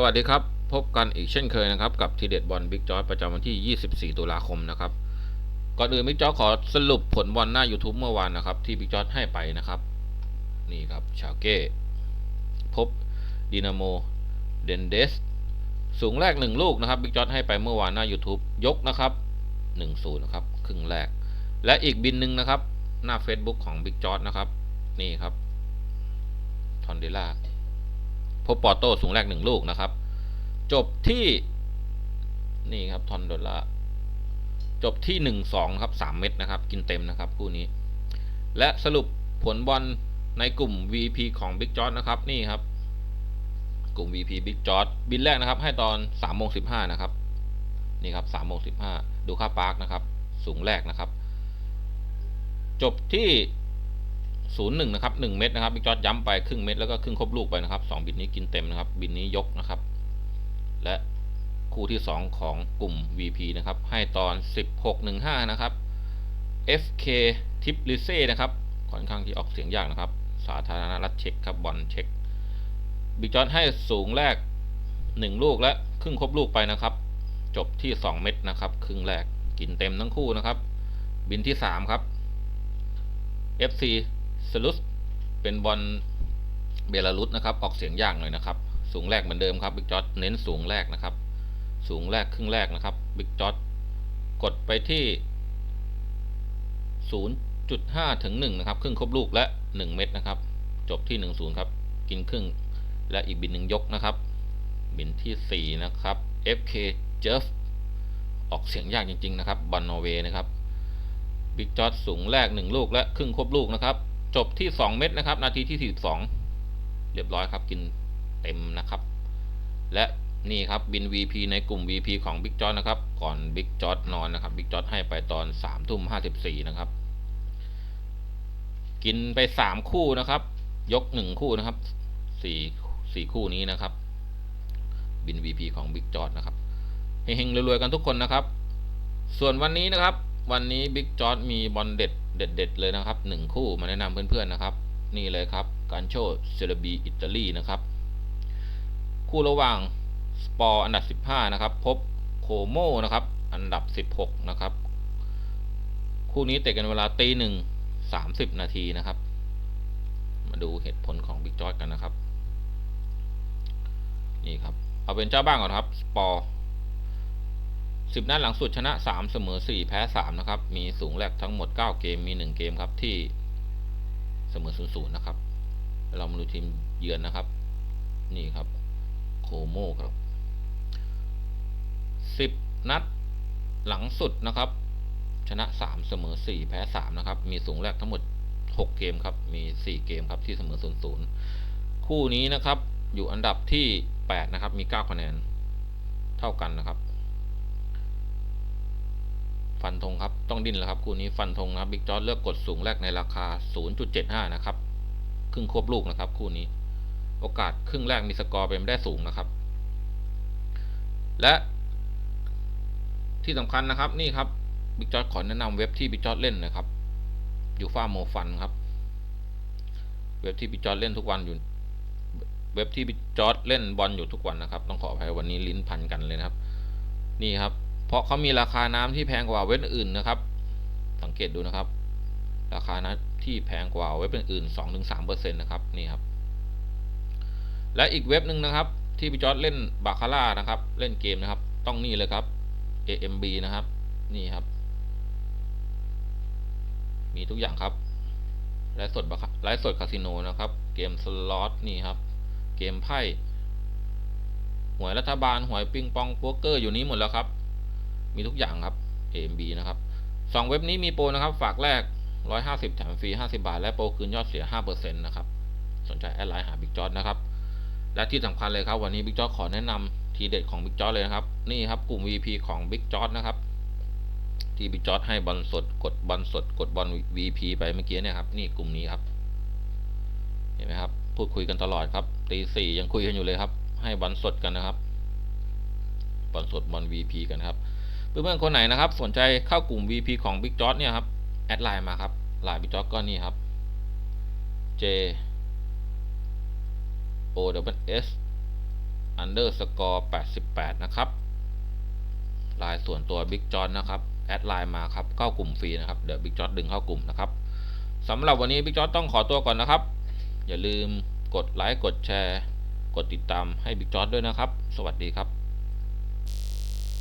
สวัสดีครับ พบกันอีกเช่นเคยนะครับ กับทีเด็ดบอลบิ๊กจอร์ประจำวันที่ 24 ตุลาคมนะครับ ก่อนอื่นบิ๊กจอร์ขอสรุปผลบอลหน้า YouTube เมื่อวานนะครับ ที่บิ๊กจอร์ให้ไปนะครับ นี่ครับ ชาเก้ พบดินาโม เดนเดส สูงแรก 1 ลูกนะครับบิ๊กจอร์ให้ไปเมื่อวานหน้า YouTube ยกนะครับ 1-0 นะครับ ครึ่งแรก และอีกบินหนึ่งนะครับ หน้า Facebook ของบิ๊กจอร์นะครับ นี่ครับ ทอนเดล่า พบปอโต้สูงแรกหนึ่งลูกนะครับ จบที่นี่ครับทอนโดล่าจบที่หนึ่งสองครับสามเม็ดนะครับ กินเต็มนะครับคู่นี้ และสรุปผลบอลในกลุ่ม VP ของ Big j o นะครับนี่ครับ กลุ่ม VP Big j o บินแรกนะครับ ให้ตอนสามโมงสิบห้านะครับนี่ครับสามโมงสิบห้าดูค่าปาร์กนะครับ สูงแรกนะครับ จบที่ ศูนย์หนึ่งนะครับหนึ่งเม็ดนะครับบิ๊กจอดย้ำไปครึ่งเม็ดแล้วก็ครึ่งครบลูกไปนะครับสองบินนี้กินเต็มนะครับบินนี้ยกนะครับ และคู่ที่สองของกลุ่ม VP นะครับ ให้ตอนสิบหกหนึ่งห้านะครับ FK ทิปลิเซ่นะครับค่อนข้างที่ออกเสียงยากนะครับ สาธารณรัฐเช็กครับบอลเช็กบิ๊กจอดให้สูงแรกหนึ่งลูกและครึ่งครบลูกไปนะครับ จบที่สองเม็ดนะครับ ครึ่งแรกกินเต็มทั้งคู่นะครับ บินที่สามครับ FC สลุสเป็นบอลเบลารุสนะครับ ออกเสียงยากหน่อยนะครับ สูงแรกเหมือนเดิมครับบิ๊กจอดเน้นสูงแรกนะครับ สูงแรกครึ่งแรกนะครับบิ๊กจอดกดไปที่ 0.5 ถึง 1 นะครับ ครึ่งครบลูกและ 1 เม็ดนะครับ จบที่ 10 ครับ กินครึ่งและอีกบินหนึ่งยกนะครับ บินที่ 4 นะครับ FK Jeff ออกเสียงยากจริง ๆ นะครับบอลนอร์เวย์นะครับบิ๊กจอดสูงแรก 1 ลูกและครึ่งครบลูกนะครับ จบที่ 2 เม็ดนะครับ นาทีที่ 42 เรียบร้อยครับ กินเต็มนะครับ และนี่ครับบิน VP ในกลุ่ม VP ของ Big j o นะครับ ก่อน Big j o นอนนะครับ Big j o ให้ไปตอน3ทุ่ม54 นะครับ กินไป 3 คู่นะครับ ยก 1 คู่นะครับ4 4คู่นี้นะครับ บิน VP ของ Big j o นะครับเฮงๆรวยๆกันทุกคนนะครับ ส่วนวันนี้นะครับ วันนี้ Big j o มีบอลเด็ด เด็ดๆเลยนะครับ 1 คู่มาแนะนำเพื่อนๆนะครับ นี่เลยครับการโชว์เซเบีอิตาลีนะครับ คู่ระหว่างสปอร์อันดับ 15 นะครับ พบโคโมนะครับ อันดับ 16 นะครับ คู่นี้เตะกันเวลาตีหนึ่งสามสิบนาทีนะครับ มาดูเหตุผลของบิ๊กจอร์ดกันนะครับ นี่ครับ เอาเป็นเจ้าบ้านก่อนครับ สปอร์ สิบนัดหลังสุดชนะ 3 เสมอ 4 แพ้ 3 นะครับ มีสูงแรกทั้งหมด 9 เกมมี 1 เกมครับที่เสมอ 0 0 นะครับ เรามาดูทีมเยือนนะครับ นี่ครับโคโมครับ 10 นัดหลังสุดนะครับ ชนะ 3 เสมอ 4 แพ้ 3 นะครับ มีสูงแรกทั้งหมด 6 เกมครับ มี 4 เกมครับที่เสมอ 0 0 คู่นี้นะครับอยู่อันดับที่ 8 นะครับ มี 9 คะแนน เท่ากันนะครับ ฟันธงครับ ต้องดิ้นแล้วครับคู่นี้ฟันธงนะครับบิ๊กจอร์เลือกกดสูงแรกในราคา 0.75 นะครับ ครึ่งควบลูกนะครับ คู่นี้ โอกาสครึ่งแรกมีสกอร์เป็นได้สูงนะครับ และที่สำคัญนะครับนี่ครับบิ๊กจอร์ขอแนะนำเว็บที่บิ๊กจอร์เล่นนะครับอยู่ฟ้าโมฟันครับ เว็บที่บิ๊กจอร์เล่นทุกวันอยู่ เว็บที่บิ๊กจอร์เล่นบอลอยู่ทุกวันนะครับ ต้องขออภัยวันนี้ลิ้นพันกันเลยนะครับ นี่ครับ เพราะเขามีราคาน้ำที่แพงกว่าเว็บอื่นนะครับ สังเกตดูนะครับ ราคาน้ำที่แพงกว่าเว็บอื่นๆ2-3%นะครับนี่ครับ และอีกเว็บหนึ่งนะครับ ที่พี่จอร์ดเล่นบาคาร่านะครับ เล่นเกมนะครับ ต้องนี่เลยครับ AMB นะครับ นี่ครับ มีทุกอย่างครับไลฟ์สดบาไลฟ์สดคาสิโนนะครับ เกมสล็อตนี่ครับ เกมไพ่หวยรัฐบาลหวยปิงปองโป๊กเกอร์อยู่นี้หมดแล้วครับ มีทุกอย่างครับ AMB นะครับสองเว็บนี้มีโปรนะครับ ฝากแรก 150 แถมฟรี 50 บาท และโปรคืนยอดเสีย 5%นะครับ สนใจแอดไลน์หาบิ๊กจอร์ดนะครับ และที่สำคัญเลยครับ วันนี้บิ๊กจอร์ดขอแนะนำทีเด็ดของบิ๊กจอร์ดเลยนะครับ นี่ครับกลุ่ม VP ของบิ๊กจอร์ดนะครับ ที่บิ๊กจอร์ดให้บอลสด กดบอลสด กดบอล VP ไปเมื่อกี้เนี่ยครับ นี่กลุ่มนี้ครับ เห็นไหมครับ พูดคุยกันตลอดครับ ตีสี่ยังคุยกันอยู่เลยครับ ให้บอลสดกันนะครับบอลสดบอล VP กันครับ เพื่อนๆคนไหนนะครับ สนใจเข้ากลุ่ม VP ของ Big j o เนี่ยครับแอดไลน์มาครับไลน์ Big j o ก็นี่ครับ J O W S underscore 88 นะครับไลน์ส่วนตัวบิ๊กจอนนะครับแอดไลน์มาครับเข้ากลุ่มฟรีนะครับเดี๋ยวบิ๊กจอดึงเข้ากลุ่มนะครับสำหรับวันนี้บิ๊กจอต้องขอตัวก่อนนะครับ อย่าลืมกดไลค์กดแชร์ กดติดตามให้บิ๊กจอด้วยนะครับ สวัสดีครับ